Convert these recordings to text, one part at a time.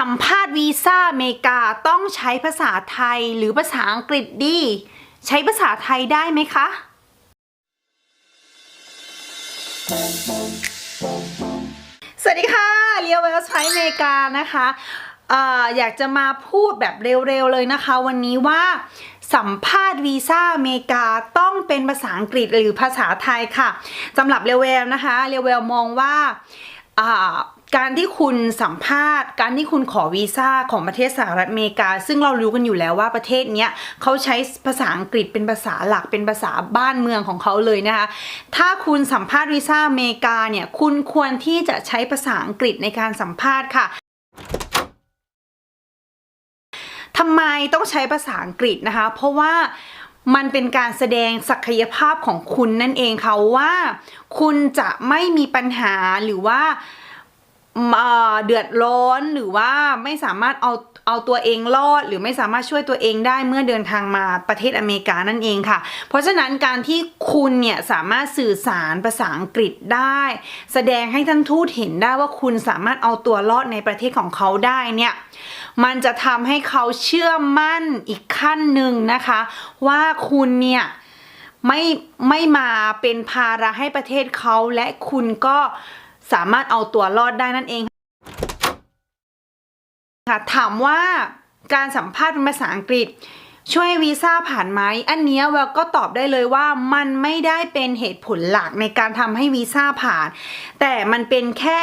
สัมภาษณ์วีซ่าอเมริกาต้องใช้ภาษาไทยหรือภาษาอังกฤษดี ใช้ภาษาไทยได้ไหมคะ สวัสดีค่ะเรียวเวลส์ไทยอเมริกานะคะอยากจะมาพูดแบบเร็วๆเลยนะคะ วันนี้ว่าสัมภาษณ์วีซ่าอเมริกาต้องเป็นภาษาอังกฤษหรือภาษาไทยค่ะสำหรับเรเวลนะคะเรเวลมองว่า การที่คุณสัมภาษณ์ การที่คุณขอวีซ่าของประเทศสหรัฐอเมริกา ซึ่งเรารู้กันอยู่แล้วว่าประเทศเนี้ยเขาใช้ภาษาอังกฤษเป็นภาษาหลักเป็นภาษาบ้านเมืองของเขาเลยนะคะ ถ้าคุณสัมภาษณ์วีซ่าอเมริกาเนี่ยคุณควรที่จะใช้ภาษาอังกฤษในการสัมภาษณ์ค่ะทำไมต้องใช้ภาษาอังกฤษนะคะ เพราะว่ามันเป็นการแสดงศักยภาพของคุณนั่นเองค่ะว่า คุณจะไม่มีปัญหาหรือว่า เดือดร้อนหรือว่าไม่สามารถเอาเอาตัวเองรอด หรือไม่สามารถช่วยตัวเองได้เมื่อเดินทางมาประเทศอเมริกานั่นเองค่ะ เพราะฉะนั้นการที่คุณเนี่ยสามารถสื่อสารภาษาอังกฤษได้ แสดงให้ท่านทูตเห็นได้ว่าคุณสามารถเอาตัวรอดในประเทศของเขาได้เนี่ยมันจะทำให้เขาเชื่อมั่นอีกขั้นหนึ่งนะคะ ว่าคุณเนี่ยไม่ไม่มาเป็นภาระให้ประเทศเขาและคุณก็ สามารถเอาตัวรอดได้นั่นเองค่ะถามว่าการสัมภาษณ์เป็นภาษาอังกฤษ ช่วยวีซ่าผ่านไหมอันนี้แววก็ตอบได้เลยว่ามันไม่ได้เป็นเหตุผลหลักในการทำให้วีซ่าผ่าน แต่มันเป็นแค่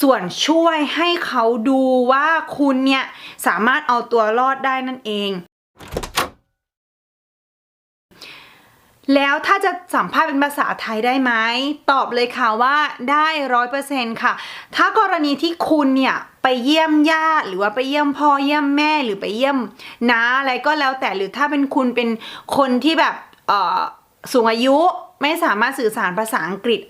ส่วนช่วยให้เขาดูว่าคุณเนี่ยสามารถเอาตัวรอดได้นั่นเอง แล้วถ้าจะสัมภาษณ์เป็นภาษาไทยได้ไหม ตอบเลยค่ะว่าได้ร้อยเปอร์เซ็นค่ะ ถ้ากรณีที่คุณเนี่ยไปเยี่ยมญาติหรือว่าไปเยี่ยมพ่อเยี่ยมแม่หรือไปเยี่ยมน้าอะไรก็แล้วแต่หรือถ้าเป็นคุณเป็นคนที่แบบสูงอายุ ไม่สามารถสื่อสารภาษาอังกฤษ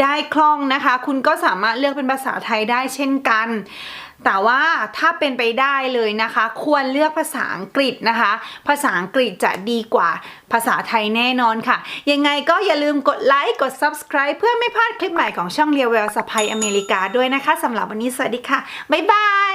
ได้คล่องนะคะ คุณก็สามารถเลือกเป็นภาษาไทยได้เช่นกัน แต่ว่าถ้าเป็นไปได้เลยนะคะ ควรเลือกภาษาอังกฤษนะคะ ภาษาอังกฤษจะดีกว่าภาษาไทยแน่นอนค่ะ ยังไงก็อย่าลืมกดไลค์กด subscribe เพื่อไม่พลาดคลิปใหม่ของช่องเรียวเวลสไปอเมริกาด้วยนะคะสำหรับวันนี้สวัสดีค่ะ บ๊ายบาย